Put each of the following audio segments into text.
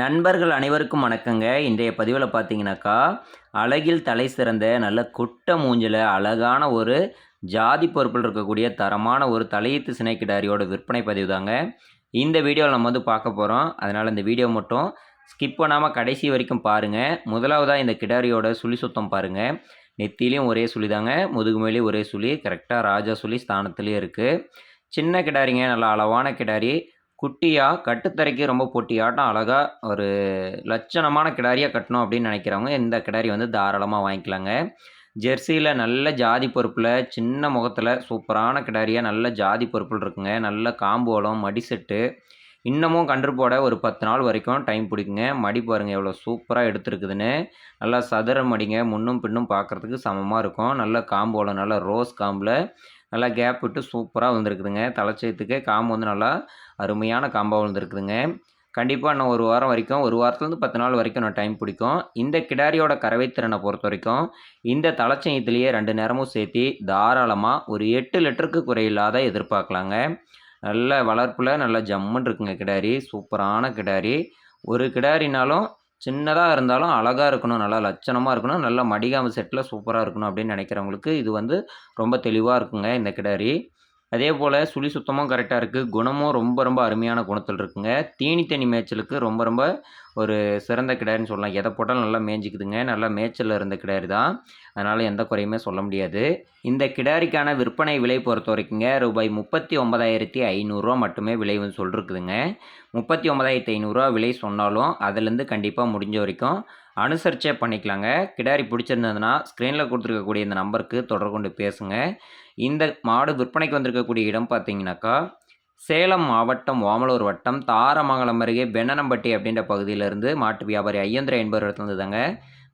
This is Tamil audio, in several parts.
நண்பர்கள் அனைவருக்கும் வணக்கங்க. இன்றைய பதிவில் பார்த்தீங்கன்னாக்கா அழகில் தலை சிறந்த நல்ல குட்ட மூஞ்சில் அழகான ஒரு ஜாதி பொறுப்பில் இருக்கக்கூடிய தரமான ஒரு தலையீத்து சினைக்கிடாரியோட விற்பனை பதிவு தாங்க இந்த வீடியோவில் நம்ம வந்து பார்க்க போகிறோம் அதனால் இந்த வீடியோ மட்டும் ஸ்கிப் பண்ணாமல் கடைசி வரைக்கும் பாருங்கள் முதலாவதாக இந்த கிடாரியோட சுழி சுத்தம் பாருங்கள் நெத்திலையும் ஒரே சுழி தாங்க முதுகுமேலேயும் ஒரே சுழி. கரெக்டாக ராஜா சுழி ஸ்தானத்துலேயும் இருக்குது சின்ன கிடாரிங்க. நல்ல அளவான கிடாரி. குட்டியாக கட்டுத்தரைக்கு ரொம்ப பொட்டியாட்டம் அழகாக ஒரு லட்சணமான கிடாரியாக கட்டணும் அப்படின்னு நினைக்கிறவங்க இந்த கிடாரி வந்து தாராளமாக வாங்கிக்கலாங்க. ஜெர்சியில் நல்ல ஜாதி பொறுப்பில் சின்ன முகத்தில் சூப்பரான கிடாரியாக நல்ல ஜாதி பொறுப்பில் இருக்குங்க. நல்ல காம்போலம் மடிசெட்டு இன்னமும் கன்று போட ஒரு பத்து நாள் வரைக்கும் டைம் பிடிக்குங்க. மடி பாருங்கள் எவ்வளோ சூப்பராக எடுத்துருக்குதுன்னு. நல்லா சதுர மடிங்க முன்னும் பின்னும் பார்க்குறதுக்கு சமமாக இருக்கும். நல்ல காம்போவில் நல்ல ரோஸ் காம்பில் நல்லா கேப் விட்டு சூப்பராக வந்துருக்குதுங்க. தலைச்சயத்துக்கு காம்பு வந்து நல்லா அருமையான காம்பாக வந்துருக்குதுங்க. கண்டிப்பாக இன்னும் ஒரு வாரம் வரைக்கும் ஒரு வாரத்துலேருந்து பத்து நாள் வரைக்கும் நான் டைம் பிடிக்கும். இந்த கிடாரியோட கறவைத்திறனை பொறுத்த வரைக்கும் இந்த தலைச்சயத்துலேயே ரெண்டு நேரமும் சேர்த்து தாராளமாக ஒரு எட்டு லிட்டருக்கு குறையில்லாத எதிர்பார்க்கலாங்க. நல்ல வளர்ப்பில் நல்ல ஜம்முன்னு இருக்குங்க கிடாரி. சூப்பரான கிடாரி. ஒரு கிடாரினாலும் சின்னதாக இருந்தாலும் அழகாக இருக்கணும் நல்லா லட்சணமாக இருக்கணும் நல்லா மடிகாம செட்டில் சூப்பராக இருக்கணும் அப்படின்னு நினைக்கிறவங்களுக்கு இது வந்து ரொம்ப தெளிவாக இருக்குங்க இந்த கிடாரி. அதே போல் சுழி சுத்தமும் கரெக்டாக இருக்குது குணமும் ரொம்ப ரொம்ப அருமையான குணத்தில் இருக்குங்க. தீனி தனி மேய்ச்சலுக்கு ரொம்ப ரொம்ப ஒரு சிறந்த கிடாரின்னு சொல்லலாம். எதை போட்டாலும் நல்லா மேய்ஞ்சிக்குதுங்க. நல்லா மேய்ச்சலில் இருந்த கிடாரி தான். அதனால் எந்த குறையுமே சொல்ல முடியாது. இந்த கிடாரிக்கான விற்பனை விலை பொறுத்த வரைக்குங்க ரூபாய் முப்பத்தி ஒன்பதாயிரத்தி ஐநூறுரூவா மட்டுமே விலை வந்து சொல்லிருக்குதுங்க. முப்பத்தி ஒன்பதாயிரத்தி ஐநூறுரூவா விலை சொன்னாலும் அதுலேருந்து கண்டிப்பாக முடிஞ்ச வரைக்கும் அனுசரிச்சே பண்ணிக்கலாங்க. கிடாரி பிடிச்சிருந்ததுன்னா ஸ்க்ரீனில் கொடுத்துருக்கக்கூடிய இந்த நம்பருக்கு தொடர்பு கொண்டு பேசுங்க. இந்த மாடு விற்பனைக்கு வந்திருக்கக்கூடிய இடம் பார்த்தீங்கன்னாக்கா சேலம் மாவட்டம் ஓமலூர் வட்டம் தாரமங்கலம் அருகே பெண்ணனம்பட்டி அப்படின்ற பகுதியிலேருந்து மாட்டு வியாபாரி ஐயந்திர என்பவர் இடத்துல தாங்க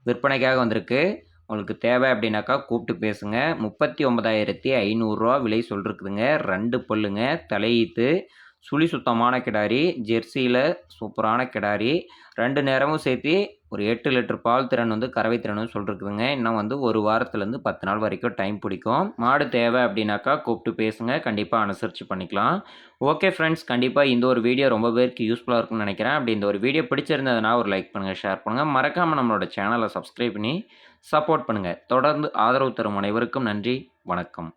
விற்பனைக்காக வந்திருக்கு. உங்களுக்கு தேவை அப்படின்னாக்கா கூப்பிட்டு பேசுங்க. முப்பத்தி ஒன்பதாயிரத்தி ஐநூறுரூவா விலை சொல்லிருக்குதுங்க. ரெண்டு பல்லுங்க தலையீத்து சுழி சுத்தமான கிடாரி ஜெர்சியில் சூப்பரான கிடாரி. ரெண்டு நேரமும் சேர்த்து ஒரு எட்டு லிட்டர் பால் திறன் வந்து கறவை திறன் சொல்லிருக்குதுங்க. இன்னும் வந்து ஒரு வாரத்துலேருந்து பத்து நாள் வரைக்கும் டைம் பிடிக்கும். மாடு தேவை அப்படின்னாக்கா கூப்பிட்டு பேசுங்க. கண்டிப்பாக அனுசரித்து பண்ணிக்கலாம். ஓகே ஃப்ரெண்ட்ஸ் கண்டிப்பாக இந்த ஒரு வீடியோ ரொம்ப பேருக்கு யூஸ்ஃபுல்லாக இருக்கும்னு நினைக்கிறேன். அப்படி இந்த ஒரு வீடியோ பிடிச்சிருந்ததுனா ஒரு லைக் பண்ணுங்கள் ஷேர் பண்ணுங்கள் மறக்காமல் நம்மளோட சேனலை சப்ஸ்கிரைப் பண்ணி சப்போர்ட் பண்ணுங்கள் தொடர்ந்து ஆதரவு தரும் அனைவருக்கும் நன்றி வணக்கம்.